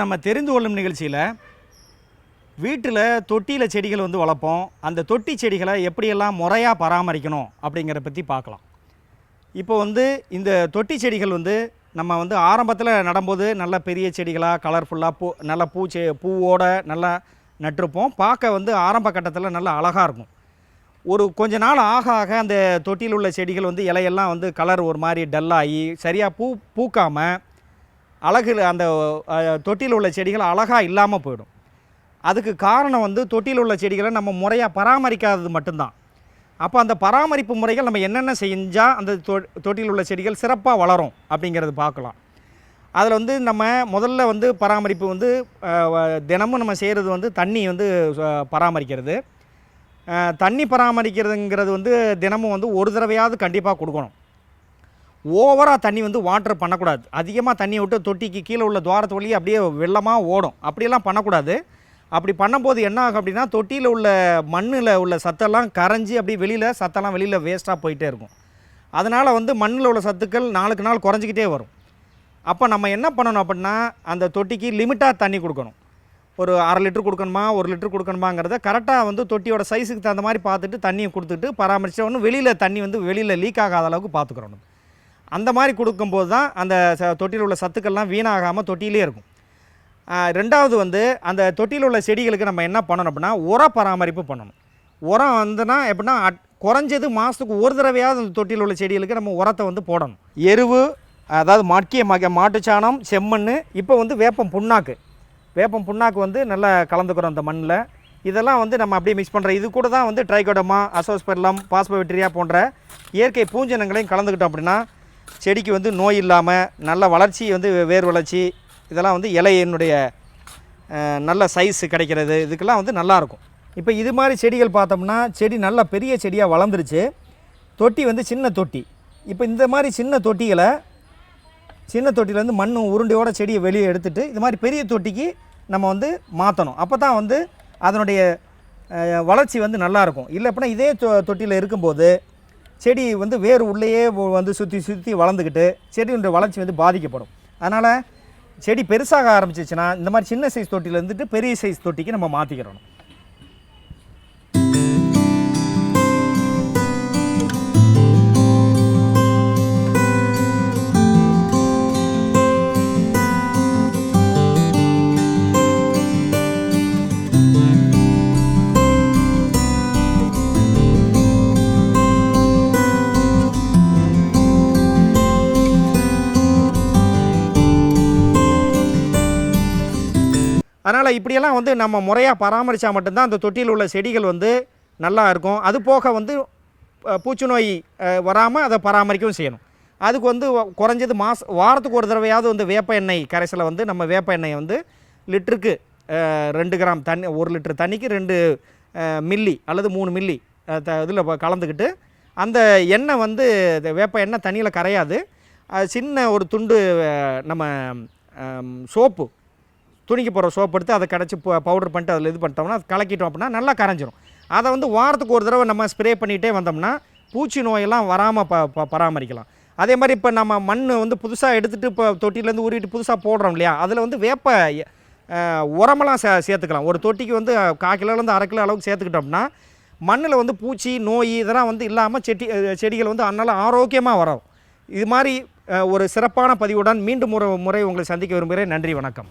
நம்ம தெரிந்து கொள்ளும் நிகழ்ச்சியில் வீட்டில் தொட்டியில் செடிகள் வந்து வளர்ப்போம். அந்த தொட்டி செடிகளை எப்படியெல்லாம் முறையாக பராமரிக்கணும் அப்படிங்கிறத பற்றி பார்க்கலாம். இப்போ வந்து இந்த தொட்டி செடிகள் வந்து நம்ம வந்து ஆரம்பத்தில் நடும்போது நல்ல பெரிய செடிகளாக கலர்ஃபுல்லாக பூ நல்ல செ பூவோட நல்லா நட்டிருப்போம். பார்க்க வந்து ஆரம்ப கட்டத்தில் நல்லா அழகாக இருக்கும். ஒரு கொஞ்ச நாள் ஆக ஆக அந்த தொட்டியில் உள்ள செடிகள் வந்து இலையெல்லாம் வந்து கலர் ஒரு மாதிரி டல்லாகி சரியாக பூ பூக்காமல் அழகு அந்த தொட்டியில் உள்ள செடிகள் அழகாக இல்லாமல் போயிடும். அதுக்கு காரணம் வந்து தொட்டியில் உள்ள செடிகளை நம்ம முறையாக பராமரிக்காதது மட்டும்தான். அப்போ அந்த பராமரிப்பு முறைகள் நம்ம என்னென்ன செஞ்சால் அந்த தொ தொட்டியில் உள்ள செடிகள் சிறப்பாக வளரும் அப்படிங்கிறது பார்க்கலாம். அதில் வந்து நம்ம முதல்ல வந்து பராமரிப்பு வந்து தினமும் நம்ம செய்கிறது வந்து தண்ணி வந்து பராமரிக்கிறது. தண்ணி பராமரிக்கிறதுங்கிறது வந்து தினமும் வந்து ஒரு தடவையாவது கண்டிப்பாக கொடுக்கணும். ஓவராக தண்ணி வந்து வாட்டர் பண்ணக்கூடாது. அதிகமாக தண்ணி விட்டு தொட்டிக்கு கீழே உள்ள துவாரத்து வழியே அப்படியே வெள்ளமாக ஓடும். அப்படியெல்லாம் பண்ணக்கூடாது. அப்படி பண்ணும்போது என்ன ஆகும் அப்படின்னா தொட்டியில் உள்ள மண்ணில் உள்ள சத்தெல்லாம் கரைஞ்சி அப்படியே வெளியில் சத்தெல்லாம் வெளியில் வேஸ்ட்டாக போயிட்டே இருக்கும். அதனால் வந்து மண்ணில் உள்ள சத்துக்கள் நாளுக்கு நாள் குறைஞ்சிக்கிட்டே வரும். அப்போ நம்ம என்ன பண்ணணும் அப்படின்னா அந்த தொட்டிக்கு லிமிட்டாக தண்ணி கொடுக்கணும். ஒரு அரை லிட்டர் கொடுக்கணுமா ஒரு லிட்டர் கொடுக்கணுமாங்கிறத கரெக்டாக வந்து தொட்டியோட சைஸுக்கு தகுந்த மாதிரி பார்த்துட்டு தண்ணியை கொடுத்துட்டு பராமரிச்ச ஒன்று வெளியில் தண்ணி வந்து வெளியில் லீக் ஆகாத அளவுக்கு பார்த்துக்கிறணும். அந்த மாதிரி கொடுக்கும்போது தான் அந்த ச- தொட்டியில் உள்ள சத்துக்கள்லாம் வீணாகாமல் தொட்டியிலே இருக்கும். ரெண்டாவது வந்து அந்த தொட்டியில் உள்ள செடிகளுக்கு நம்ம என்ன பண்ணணும் அப்படின்னா உர பராமரிப்பு பண்ணணும். உரம் வந்துன்னா எப்படின்னா அட்- குறைஞ்சது மாதத்துக்கு ஒரு தடவையாவது அந்த தொட்டியில் உள்ள செடிகளுக்கு நம்ம உரத்தை வந்து போடணும். எருவு அதாவது மட்கிய மக மாட்டுச்சாணம் செம்மண் இப்போ வந்து வேப்பம் புண்ணாக்கு. வேப்பம் புண்ணாக்கு வந்து நல்லா கலந்துக்கிறோம் அந்த மண்ணில். இதெல்லாம் வந்து நம்ம அப்படியே மிக்ஸ் பண்ணுற இது கூட தான் வந்து ட்ரைகோடமா அசோஸ்பெர்லம் பாஸ்போவிட்ரியா போன்ற இயற்கை பூஞ்சனங்களையும் கலந்துக்கிட்டோம் அப்படின்னா செடிக்கு வந்து நோய் இல்லாமல் நல்ல வளர்ச்சி வந்து வேர் வளர்ச்சி இதெல்லாம் வந்து இலையினுடைய நல்ல சைஸ் கிடைக்கிறது. இதுக்கெல்லாம் வந்து நல்லாயிருக்கும் இப்போ இது மாதிரி செடிகள் பார்த்தோம்னா செடி நல்ல பெரிய செடியாக வளர்ந்துருச்சு. தொட்டி வந்து சின்ன தொட்டி. இப்போ இந்த மாதிரி சின்ன தொட்டிகளை சின்ன தொட்டியிலேருந்து மண் உருண்டையோட செடியை வெளியே எடுத்துகிட்டு இது மாதிரி பெரிய தொட்டிக்கு நம்ம வந்து மாற்றணும் அப்போ தான் வந்து அதனுடைய வளர்ச்சி வந்து நல்லாயிருக்கும் இல்லை அப்படின்னா இதே தொ தொட்டியில் இருக்கும்போது செடி வந்து வேறு உள்ளேயே வந்து சுற்றி சுற்றி வளர்ந்துக்கிட்டு செடியினுடைய வளர்ச்சி வந்து பாதிக்கப்படும். அதனால் செடி பெருசாக ஆரம்பிச்சிச்சுன்னா இந்த மாதிரி சின்ன சைஸ் தொட்டியில் இருந்துட்டு பெரிய சைஸ் தொட்டிக்கு நம்ம மாற்றிக்கிறணும் அதனால் இப்படியெல்லாம் வந்து நம்ம முறையாக பராமரித்தா மட்டும்தான் அந்த தொட்டியில் உள்ள செடிகள் வந்து நல்லா இருக்கும். அது போக வந்து பூச்சி நோய் வராமல் அதை பராமரிக்கவும் செய்யணும். அதுக்கு வந்து குறைஞ்சது மாச வாரத்துக்கு ஒரு தடவையாவது வந்து வேப்ப எண்ணெய் கரைசலை வந்து நம்ம வேப்ப எண்ணெயை வந்து லிட்டருக்கு ரெண்டு கிராம் தண்ணி ஒரு லிட்டர் தண்ணிக்கு ரெண்டு மில்லி அல்லது மூணு மில்லி த இதில் கலந்துக்கிட்டு அந்த எண்ணெய் வந்து இந்த வேப்ப எண்ணெய் தண்ணியில் கரையாது. அது சின்ன ஒரு துண்டு நம்ம சோப்பு துணிக்கு போகிற சோப் எடுத்து அதை கடைச்சி பவுடர் பண்ணிட்டு அதில் இது பண்ணிட்டோம்னா அது கலக்கிட்டோம் அப்படின்னா நல்லா கரைஞ்சிரும். அதை வந்து வாரத்துக்கு ஒரு தடவை நம்ம ஸ்ப்ரே பண்ணிகிட்டே வந்தோம்னா பூச்சி நோயெல்லாம் வராமல் ப ப- பராமரிக்கலாம். அதே மாதிரி இப்போ நம்ம மண் வந்து புதுசாக எடுத்துகிட்டு இப்போ தொட்டிலேருந்து உருவிட்டு புதுசாக போடுறோம் இல்லையா அதில் வந்து வேப்ப உரமெல்லாம் சே சேர்த்துக்கலாம். ஒரு தொட்டிக்கு வந்து கால் கிலோலேருந்து அரை கிலோ அளவுக்கு சேர்த்துக்கிட்டோம்னா மண்ணில் வந்து பூச்சி நோய் இதெல்லாம் வந்து இல்லாமல் செடி செடிகள் வந்து அதனால் ஆரோக்கியமாக வரும். இது மாதிரி ஒரு சிறப்பான பதிவுடன் மீண்டும் ஒரு முறை உங்களை சந்திக்க விரும்புகிறேன். நன்றி வணக்கம்.